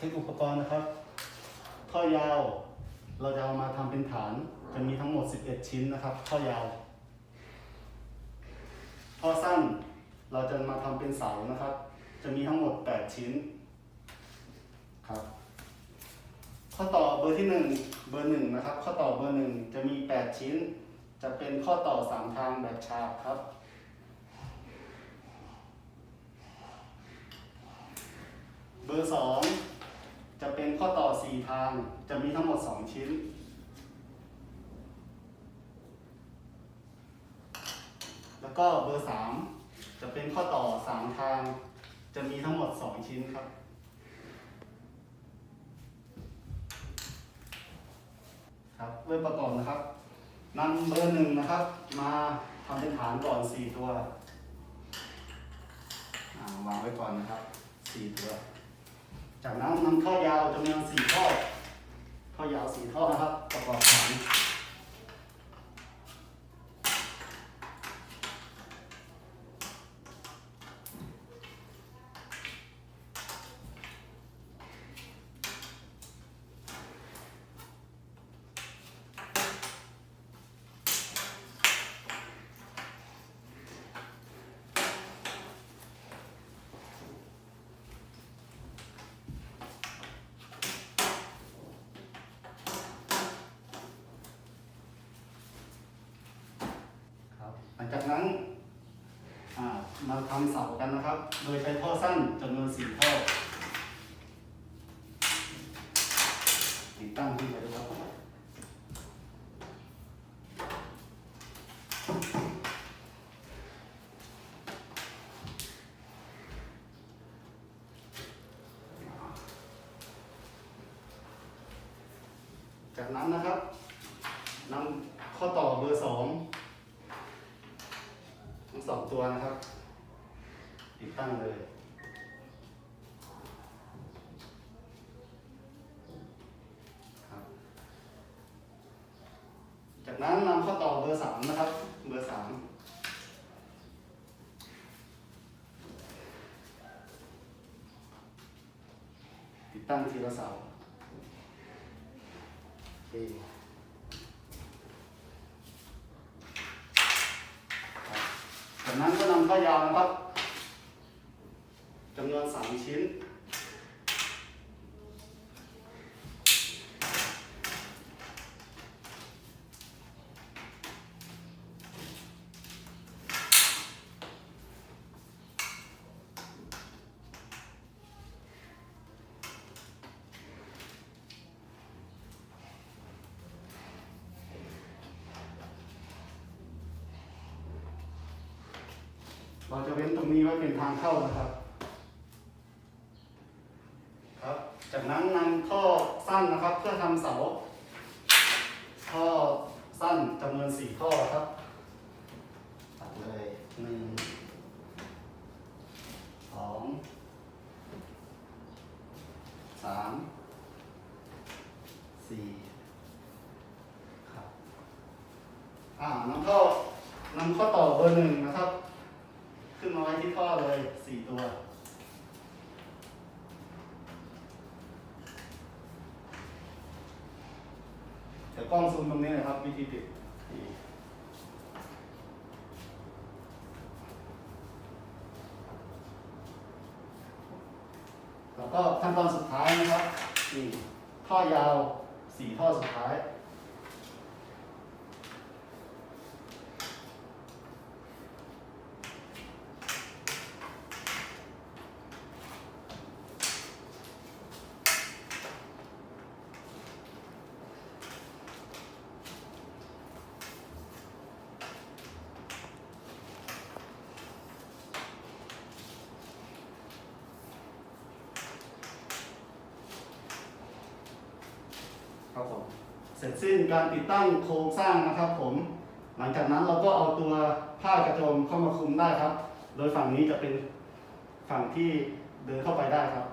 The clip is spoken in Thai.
เช็คอุปกรณ์นะครับ ท่อยาวเราจะเอามาทำเป็นฐานจะมีทั้งหมด 11 ชิ้นนะครับ ท่อยาว ท่อสั้นเราจะมาทำเป็นเสานะครับ จะมีทั้งหมด 8 ชิ้นครับข้อต่อเบอร์ที่ 1 เบอร์1นะครับ ข้อต่อเบอร์1จะมี 8 ชิ้น จะเป็นข้อต่อ 3 ทางแบบฉาบครับเบอร์2จะเป็น ข้อต่อ 4 ทางจะมีทั้งหมด 2 ชิ้น แล้วก็เบอร์ 3 จะเป็นข้อต่อ 3 ทาง จะมีทั้งหมด 2 ชิ้นครับ ครับเริ่มประกอบนะครับนำเบอร์หนึ่งนะครับ มาทำเป็นฐานก่อน 4 ตัววางไว้ก่อนนะครับ 4 ตัว จากนั้นนำท่อยาวจำนวน4ท่อ ท่อยาว 4 ท่อนะครับ ประกอบฐาน ครับหลัง จากนั้นมาทำเสากันนะครับ โดยใช้ท่อสั้นจำนวน4ท่อติดตั้งขึ้นไปเลยครับจากนั้นนะครับนำข้อต่อเบอร์สอง ทั้งสองตัวนะครับ ติดตั้งเลยครับจากนั้นนำข้อต่อเบอร์สามนะครับ เบอร์สามติดตั้งทีละเสาโอเค จากนั้นก็นำข้อยาวนะครับจำนวนสามชิ้น เราจะเว้นตรงนี้ไว้เป็นทางเข้านะครับ ครับ จากนั้นนำท่อสั้นนะครับ เพื่อทำเสาท่อสั้นจำนวนสี่ท่อครับตัดเลยหนึ่งสองสามสี่ครับอ่านำเข้านำข้อต่อเบอร์หนึ่งนะครับ ขึ้นมาไว้ที่ท่อเลยสี่ตัว เดี๋ยวกล้องซูมตรงนี้นะครับ วิธีติดแล้วก็ขั้นตอนสุดท้ายนะครับนี่ท่อยาวสี่ท่อสุดท้าย ครับผมเสร็จสิ้นการติดตั้งโครงสร้างนะครับผม หลังจากนั้นเราก็เอาตัวผ้ากระโจมเข้ามาคลุมได้ครับ โดยฝั่งนี้จะเป็นฝั่งที่เดินเข้าไปได้ครับ